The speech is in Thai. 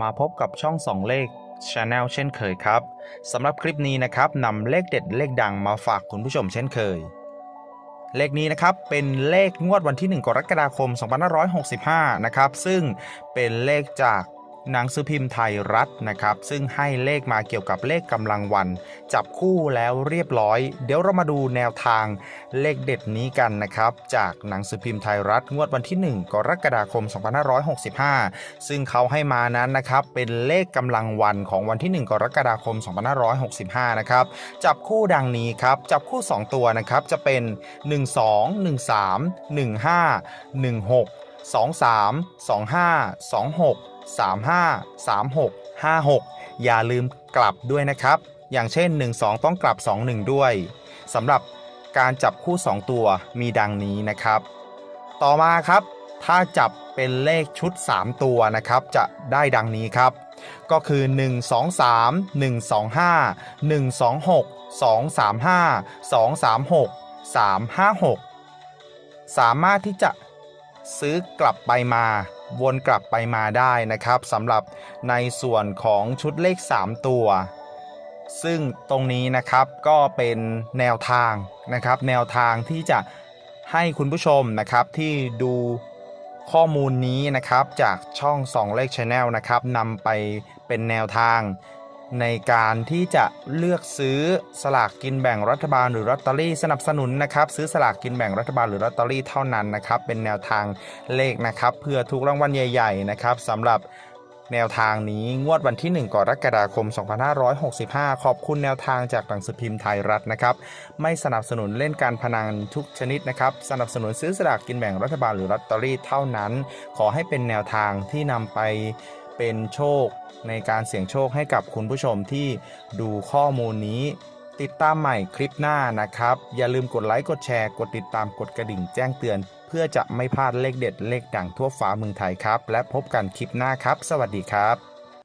มาพบกับช่องสองเลข Channel เช่นเคยครับสำหรับคลิปนี้นะครับนำเลขเด็ดเลขดังมาฝากคุณผู้ชมเช่นเคย เลขนี้นะครับเป็นเลขงวดวันที่ 1 กรกฎาคม 2565 นะครับ ซึ่งเป็นเลขจาก หนังสือพิมพ์ไทยรัฐนะครับ ซึ่งให้เลขมาเกี่ยวกับเลขกำลังวัน จับคู่แล้วเรียบร้อย เดี๋ยวเรามาดูแนวทางเลขเด็ดนี้กันนะครับ จากหนังสือพิมพ์ไทยรัฐ งวดวันที่ 1 กรกฎาคม 2565 ซึ่งเขาให้มานั้นนะครับ เป็นเลขกำลังวันของวันที่ 1 กรกฎาคม 2565 นะครับ จับคู่ดังนี้ครับ จับคู่ 2 ตัวนะครับ จะเป็น 1 2 1 3 1 5 1 3 5 3 6 5 6 อย่าลืมกลับด้วยนะครับ อย่างเช่น 1 2 ต้องกลับ 2 1 ด้วยสำหรับการจับคู่ 2 ตัวมีดังนี้นะครับ ต่อมาครับ ถ้าจับเป็นเลขชุด 3 ตัวนะครับ จะได้ดังนี้ครับ ก็คือ 1 2 3 1 2 5 1 2 6 2 3 5 2 3 6 3 5 6 สามารถที่จะซื้อกลับไปมาวนกลับไปมาได้นะครับสำหรับในส่วนของชุดเลข 3 ตัว ซึ่งตรงนี้นะครับก็เป็นแนวทางนะครับ แนวทางที่จะให้คุณผู้ชมนะครับที่ดูข้อมูลนี้นะครับจากช่องสองเลข Channel นะครับนำไปเป็นแนวทาง ในการที่จะเลือกซื้อสลากกินแบ่งรัฐบาลหรือลอตเตอรี่สนับสนุนนะครับซื้อสลากกินแบ่งรัฐบาลหรือลอตเตอรี่เท่านั้นนะครับเป็นแนวทางเลขนะครับเพื่อทุกรางวัลใหญ่ ๆ นะครับสำหรับแนวทางนี้งวดวันที่ 1 กรกฎาคม 2565 ขอบคุณแนวทางจากหนังสือพิมพ์ไทยรัฐนะครับ ไม่สนับสนุนเล่นการพนันทุกชนิดนะครับ สนับสนุนซื้อสลากกินแบ่งรัฐบาลหรือลอตเตอรี่เท่านั้น ขอให้เป็นแนวทางที่นำไป เป็นโชคในการเสี่ยงโชคให้กับคุณผู้ชมที่ดูข้อมูลนี้ ติดตามใหม่คลิปหน้านะครับ อย่าลืมกดไลค์กดแชร์ กดติดตามกดกระดิ่งแจ้งเตือน เพื่อจะไม่พลาดเลขเด็ดเลขดังทั่วฟ้าเมืองไทยครับ และพบกันคลิปหน้าครับ สวัสดีครับ